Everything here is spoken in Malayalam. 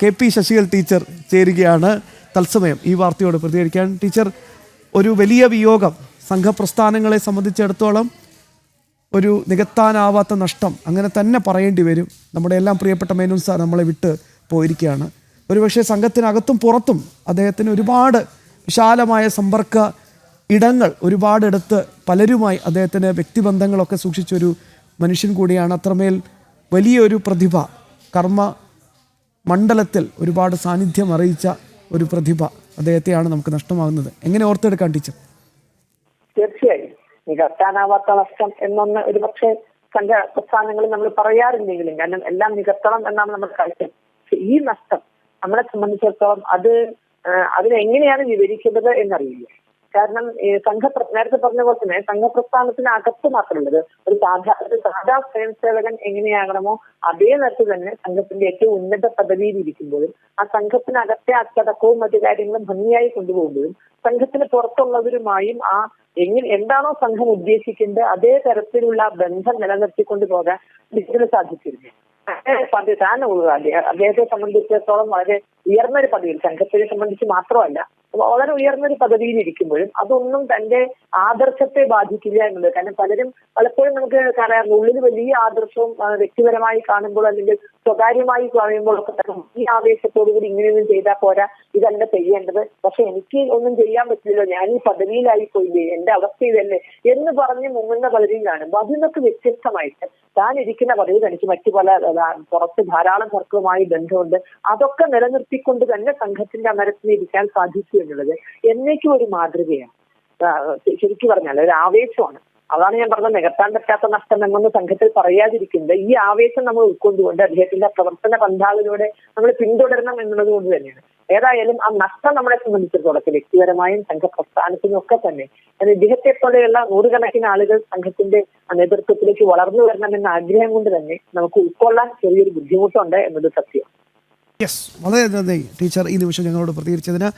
കെ പി ശശികൽ ടീച്ചർ ചേരുകയാണ് തത്സമയം ഈ വാർത്തയോട് പ്രതികരിക്കാൻ. ടീച്ചർ ഒരു വലിയ വിയോഗം സംഘപ്രസ്ഥാനങ്ങളെ സംബന്ധിച്ചിടത്തോളം ഒരു നികത്താനാവാത്ത നഷ്ടം അങ്ങനെ തന്നെ പറയേണ്ടി വരും. നമ്മുടെ എല്ലാം പ്രിയപ്പെട്ട മേനോൻ സാർ നമ്മളെ വിട്ട് പോയിരിക്കുകയാണ്. ഒരുപക്ഷെ സംഘത്തിനകത്തും പുറത്തും അദ്ദേഹത്തിന് ഒരുപാട് വിശാലമായ സമ്പർക്ക ഇടങ്ങൾ ഒരുപാടെടുത്ത് പലരുമായി അദ്ദേഹത്തിന് വ്യക്തിബന്ധങ്ങളൊക്കെ സൂക്ഷിച്ചൊരു മനുഷ്യൻ കൂടിയാണ്. അത്രമേൽ വലിയൊരു പ്രതിഭ കർമ്മ മണ്ഡലത്തിൽ ഒരുപാട് സാന്നിധ്യം അറിയിച്ച ഒരു പ്രതിഭ അദ്ദേഹത്തെയാണ് നമുക്ക് നഷ്ടമാകുന്നത്. എങ്ങനെ ഓർത്തെടുക്കാൻ ടീച്ചർ? തീർച്ചയായും. നികത്താനാവാത്ത നഷ്ടം എന്നൊന്ന് ഒരുപക്ഷെ സംഘ പ്രസ്ഥാനങ്ങളിൽ നമ്മൾ പറയാറില്ലെങ്കിലും കാരണം എല്ലാം നികത്തണം എന്നാണ് നമ്മൾ കാഴ്ച ഈ നഷ്ടം നമ്മളെ സംബന്ധിച്ചിടത്തോളം അത് അതിനെങ്ങനെയാണ് വിവരിക്കേണ്ടത് എന്നറിയില്ല. കാരണം സംഘ നേരത്തെ പറഞ്ഞ പോലെ തന്നെ സംഘപ്രസ്ഥാനത്തിന് അകത്ത് മാത്രമുള്ളത് ഒരു സാധാ ഒരു സാധാ സ്വയം സേവകൻ എങ്ങനെയാകണമോ അതേ നേരത്തെ തന്നെ സംഘത്തിന്റെ ഏറ്റവും ഉന്നത പദവിയിൽ ഇരിക്കുമ്പോഴും ആ സംഘത്തിനകത്തെ അച്ചടക്കവും മറ്റു കാര്യങ്ങളും ഭംഗിയായി കൊണ്ടുപോകുമ്പോഴും സംഘത്തിന് പുറത്തുള്ളവരുമായും ആ എങ്ങനെ എന്താണോ സംഘം ഉദ്ദേശിക്കുന്നത് അതേ തരത്തിലുള്ള ബന്ധം നിലനിർത്തിക്കൊണ്ട് പോകാൻ ഡിജിറ്റൽ സാധിച്ചിരുന്നു. പദവി താൻ അദ്ദേഹ- അദ്ദേഹത്തെ സംബന്ധിച്ചിടത്തോളം വളരെ ഉയർന്ന ഒരു പദവിയിൽ സംഘത്തിനെ സംബന്ധിച്ച് മാത്രമല്ല വളരെ ഉയർന്ന ഒരു പദവിയിൽ ഇരിക്കുമ്പോഴും അതൊന്നും തന്റെ ആദർശത്തെ ബാധിക്കില്ല എന്നുള്ളത്. കാരണം പലരും പലപ്പോഴും നമുക്ക് പറയാം ഉള്ളിൽ വലിയ ആദർശവും വ്യക്തിപരമായി കാണുമ്പോൾ അല്ലെങ്കിൽ സ്വകാര്യമായി കാണുമ്പോൾ ഒക്കെ ഈ ആവേശത്തോടു കൂടി ഇങ്ങനെയൊന്നും ചെയ്താൽ പോരാ ഇതല്ല ചെയ്യേണ്ടത്. പക്ഷെ എനിക്ക് ഒന്നും ചെയ്യാൻ പറ്റില്ലല്ലോ. ഞാൻ ഈ പദവിയിലായി പോയില്ലേ എന്റെ അവസ്ഥ ഇതല്ലേ? എന്ന് പറഞ്ഞ് മുങ്ങുന്ന പലരും കാണുമ്പോൾ അതിൽ നിന്നൊക്കെ വ്യത്യസ്തമായിട്ട് താൻ ഇരിക്കുന്ന പദവി തനിക്ക് മറ്റു പല പുറത്ത് ധാരാളം പേർക്കുമായി ബന്ധമുണ്ട്. അതൊക്കെ നിലനിർത്തിക്കൊണ്ട് തന്നെ സംഘത്തിന്റെ അമരത്തിൽ ഇരിക്കാൻ സാധിച്ചു എന്നുള്ളത് എന്നേക്കും ഒരു മാതൃകയാണ്. ശരിക്കും പറഞ്ഞാൽ ഒരു ആവേശമാണ്. അതാണ് ഞാൻ പറഞ്ഞത് നികത്താൻ പറ്റാത്ത നഷ്ടം എന്നൊന്ന് സംഘത്തിൽ പറയാതിരിക്കുന്നത് ഈ ആവേശം നമ്മൾ ഉൾക്കൊണ്ടുകൊണ്ട് അദ്ദേഹത്തിന്റെ പ്രവർത്തന പന്ഥാവിലൂടെ നമ്മൾ പിന്തുടരണം എന്നുള്ളത് കൊണ്ട് തന്നെയാണ്. ഏതായാലും ആ നഷ്ടം നമ്മളെ സംബന്ധിച്ചിടത്തോളം വ്യക്തിപരമായും സംഘപ്രസ്ഥാനത്തിനും ഒക്കെ തന്നെ ഇദ്ദേഹത്തെ പോലെയുള്ള നൂറുകണക്കിന് ആളുകൾ സംഘത്തിന്റെ നേതൃത്വത്തിലേക്ക് വളർന്നു വരണമെന്ന ആഗ്രഹം കൊണ്ട് തന്നെ നമുക്ക് ഉൾക്കൊള്ളാൻ ചെറിയൊരു ബുദ്ധിമുട്ടുണ്ട് എന്നത് സത്യം. യെസ് വളരെ നന്ദി. ടീച്ചർ ഈ നിമിഷം ഞങ്ങളോട് പ്രതികരിച്ചതിന്